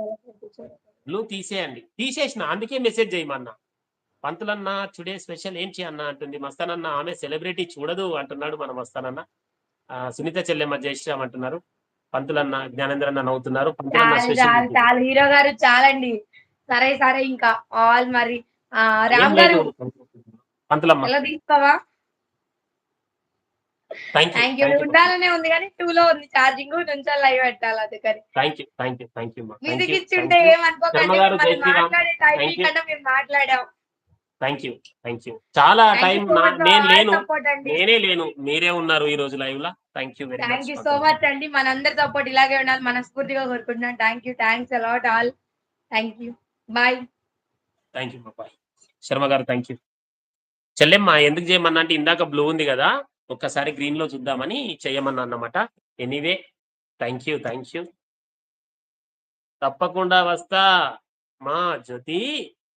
Blue తీసేయండి. తీసేసిన అందుకే మెసేజ్ చేయమన్నా. పంతులన్న టుడే స్పెషల్ ఏంటి అన్న? అంటుంది. మస్తానన్న ఆమె సెలబ్రిటీ చూడదు అంటున్నాడు మన మస్తానన్న. సునీత చెల్లెమ్మ జయశ్రీరామ్ అంటున్నారు. పంతులన్న జ్ఞానేంద్రన్న నవ్వుతున్నారు. చాలు హీరో గారు చాలండి. సరే సరే ఇంకా. ఆల్ మరి రామ్ గారు పంతులమ్మ. తీసుకోవా? థ్యాంక్ యూ ఉండాలనే ఉంది కానీ టూ లో ఉంది ఛార్జింగ్ నుంచి లైవ్ పెట్టాలి అందుకని thank you thank you thank you మీదికి ఇచ్చుంటే ఏమనుకోకండి. మాట్లాడే టైం. కన్నా మేము మాట్లాడాం థ్యాంక్ యూ థ్యాంక్ యూ చాలా టైం నేను లేను సపోర్ట్ అండి నేనే లేను మీరే ఉన్నారు ఈ రోజు live law thank you very thank you so much అండి మనందరి సపోర్ట్ ఇలాగే ఉండాలి మనస్ఫూర్తిగా కోరుకుంటున్నాను thank you thanks a lot all thank you bye thank you బాబాయ్ శర్మ గారు థ్యాంక్ యూ చెల్లెమ్మ ఎందుకు చేయమన్నా అంటే ఇందాక బ్లూ ఉంది కదా ఒక్కసారి గ్రీన్లో చూద్దామని చేయమన్నా అన్నమాట anyway thank you thank you. తప్పకుండా వస్తా. మా జ్యోతి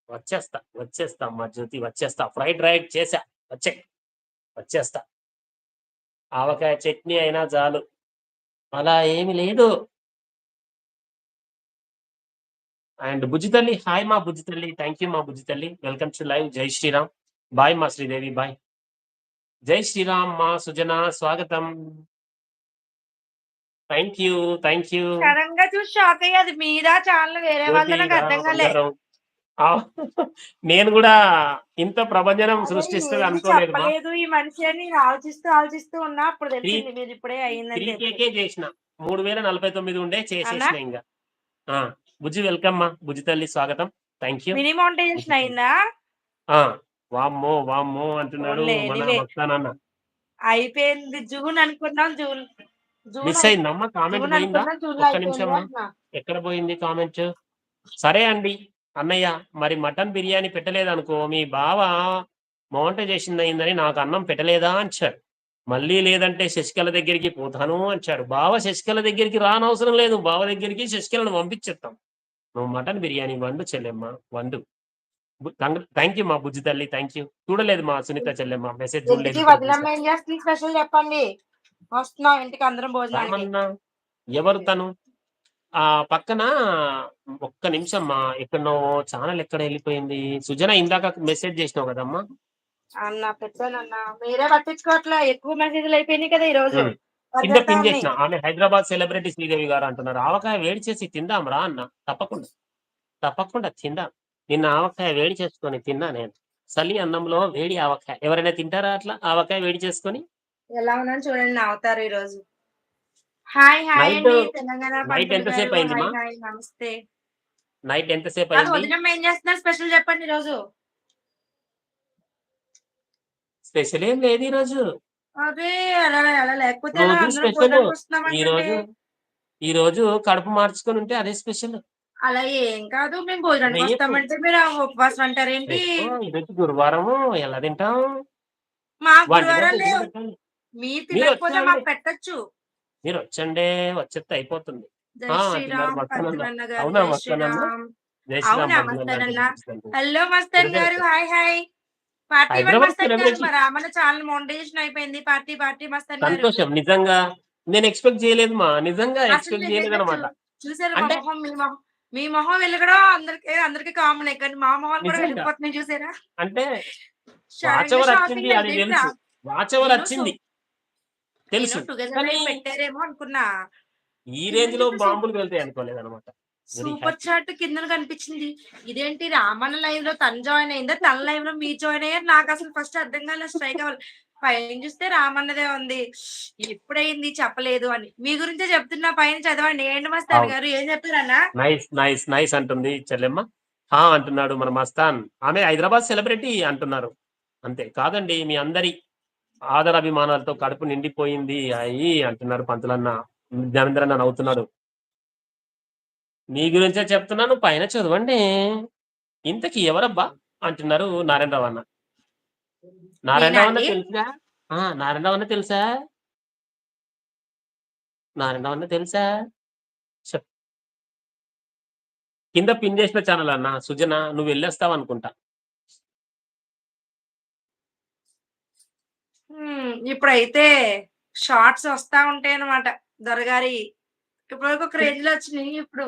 వచ్చేస్తా వచ్చేస్తా మా జ్యోతి వచ్చేస్తా. ఫ్రైడ్ రైడ్ చేసా వచ్చే వచ్చేస్తా. ఆవకాయ చట్నీ అయినా చాలు. అలా ఏమి లేదు. అండ్ బుజ్జితల్లి హాయ్ మా బుజ్జితల్లి థ్యాంక్ యూ మా బుజ్జితల్లి వెల్కమ్ టు లైవ్ జై శ్రీరామ్. బాయ్ మా శ్రీదేవి బాయ్. జై శ్రీరామ్ మా సుజన స్వాగతం. థ్యాంక్ యూ థ్యాంక్ యూ సడన్గా చూసి షాక్ అయ్యేది మీద చాలా వేరే వాళ్ళతో నాకు అర్థం కాలే. నేను కూడా ఇంత ప్రభంజనం సృష్టిస్తుంది అనుకోలేదు ఈ మనిషి అని ఆలోచిస్తూ ఆలోచిస్తూ ఉన్నా అప్పుడు తెలిసింది మీరు ఇప్పుడే. కేకే చేసిన. మూడు వేల నలభై తొమ్మిది ఉండే చేసేసిన ఇంకా బుజ్జి వెల్కమ్ మా. బుజ్జి తల్లి స్వాగతం. థ్యాంక్ యూ మినీ మౌంటైజేషన్ అయిందా? ఆ. వామ్మో వామ్మో అంటున్నాడు మన. వస్తానన్న అయిపోయింది జూన్ అనుకున్నాం జూన్. మిస్ అయిందమ్మా కామెంట్ పోయిందా? ఒక్క నిమిషం ఎక్కడ పోయింది కామెంట్? సరే అండి. అన్నయ్య మరి మటన్ బిర్యానీ పెట్టలేదు అనుకో మీ బావ మౌంటైజేషన్ అయిందని నాకు అన్నం పెట్టలేదా అంచాడు. మళ్ళీ లేదంటే శశికళ దగ్గరికి పోతాను అంచాడు. బావ శశికళ దగ్గరికి రానవసరం లేదు. బావ దగ్గరికి శశికళను పంపించేస్తాం. నువ్వు మటన్ బిర్యానీ వండు చెల్లెమ్మ వండు. థ్యాంక్ యూ మా బుజ్జి తల్లి థ్యాంక్ యూ చూడలేదు మా సునీత చెల్లెమ్మ మెసేజ్ చూడలేదు చేస్తుంది? స్పెషల్ చెప్పండి. వస్తున్నాం ఇంటికి అందరం రామన్న ఎవరు తను? ఆ పక్కన ఒక్క నిమిషం మా ఎక్కడనో ఛానల్ ఎక్కడ వెళ్ళిపోయింది? సుజన ఇందాక మెసేజ్ చేసినావు కదమ్మా? అన్న పెట్టానన్న. మీరే పట్టించుకోవట్లే. ఎక్కువ మెసేజ్లు అయిపోయినాయి కదా ఈ రోజు. కింద పిన్ చేసిన ఆమె హైదరాబాద్ సెలబ్రిటీ శ్రీదేవి గారు అంటున్నారు. ఆవకాయ వేడి చేసి తిందాం రా అన్న. తప్పకుండా. తప్పకుండా తిందాం. నిన్న ఆవకాయ వేడి చేసుకొని తిన్నా నేను. సలి అన్నంలో వేడి ఆవకాయ. ఎవరైనా తింటారా అట్లా? ఆవకాయ వేడి చేసుకొని? ఎలా ఉన్నాను చూడండి నవ్వుతారు ఈ రోజు హాయ్ హాయ్ తెలంగాణ పంతులు ఎంతసేపు. అయింది హాయ్, మా? హాయ్, నమస్తే. నైట్ ఎంతసేపు అయింది? ఏం చేస్తున్నారు? స్పెషల్ చెప్పండి ఈ రోజు స్పెషల్ ఏం లేదు ఈ రోజు అదే అలా అలా లేకపోతే ఈ రోజు ఈ రోజు కడుపు మార్చుకొని ఉంటే అదే స్పెషల్ అలా ఏం కాదు. మేము భోజనానికి. వస్తామంటే మీరు ఉపవాసం అంటారు ఏంటి ఈరోజు గురువారము ఎలా తింటాం? మా గురువారం. మీరు తినకపోతే. మాకు పెట్టచ్చు. మీరు వచ్చండే వచ్చేస్తే అయిపోతుంది. Hello Mastan garu. Hi hi. Party మన ఛానల్ మౌంటేషన్ అయిపోయింది. పార్టీ పార్టీ మస్తన్ గారు. సంతోషం నిజంగా. నేను ఎక్స్పెక్ట్ చేయలేదు మా. నిజంగా ఎక్స్పెక్ట్ చేయలేదు అనమాట చూసారు మా మొహం వెలగడం అందరికి అందరికి కామన్ కానీ మా మొహం కూడా. వెళ్ళిపోతున్నాయి చూసారా? అంటే వాచవర్ వచ్చింది తెలుసు. పెట్టారేమో అనుకున్నా. ఈ రేంజ్లో బాంబులు వెళ్తాయి అనుకోలేదు అనమాట సూపర్ చాట్ కింద కనిపించింది. ఇదేంటి రామన్న లైవ్లో తను జాయిన్ అయిందా? తన లైవ్లో మీరు జాయిన్ అయ్యారు నాకు అసలు ఫస్ట్ అర్థం కాలేదు స్ట్రైక్ అవ్వాలి. పైన చూస్తే రామన్నదే ఉంది. ఎప్పుడైంది చెప్పలేదు అని. మీ గురించే చెప్తున్నా పైన చదవండి. ఏంటి మస్తాన్. గారు? ఏం చెప్తారన్నా నైస్ నైస్ నైస్ అంటుంది చెల్లెమ్మ. హా అంటున్నాడు మన మస్తాన్. ఆమె హైదరాబాద్ సెలబ్రిటీ అంటున్నారు. అంతే కాదండి మీ అందరి ఆదర అభిమానాలతో కడుపు నిండిపోయింది అయ్యి అంటున్నారు పంతులన్న. జ్ఞానేంద్రన్న నవ్వుతున్నాడు. మీ గురించే చెప్తున్నాను పైన చదవండి. ఇంతకి ఎవరబ్బా? అంటున్నారు నారాయణరావు అన్న. నారాయణరావు అన్న ఆ, నారాయణరావు అన్న తెలుసా? నారాయణరావు అన్న తెలుసా? చెప్ కింద పిన్ చేసిన ఛానల్ అన్న సుజన నువ్వు వెళ్ళేస్తావు అనుకుంటా. హ్మ్, ఇప్పుడైతే షార్ట్స్ వస్తా ఉంటాయి అనమాట దొరగారి. ఇప్పటివరకు క్రేజ్లో వచ్చినాయి ఇప్పుడు.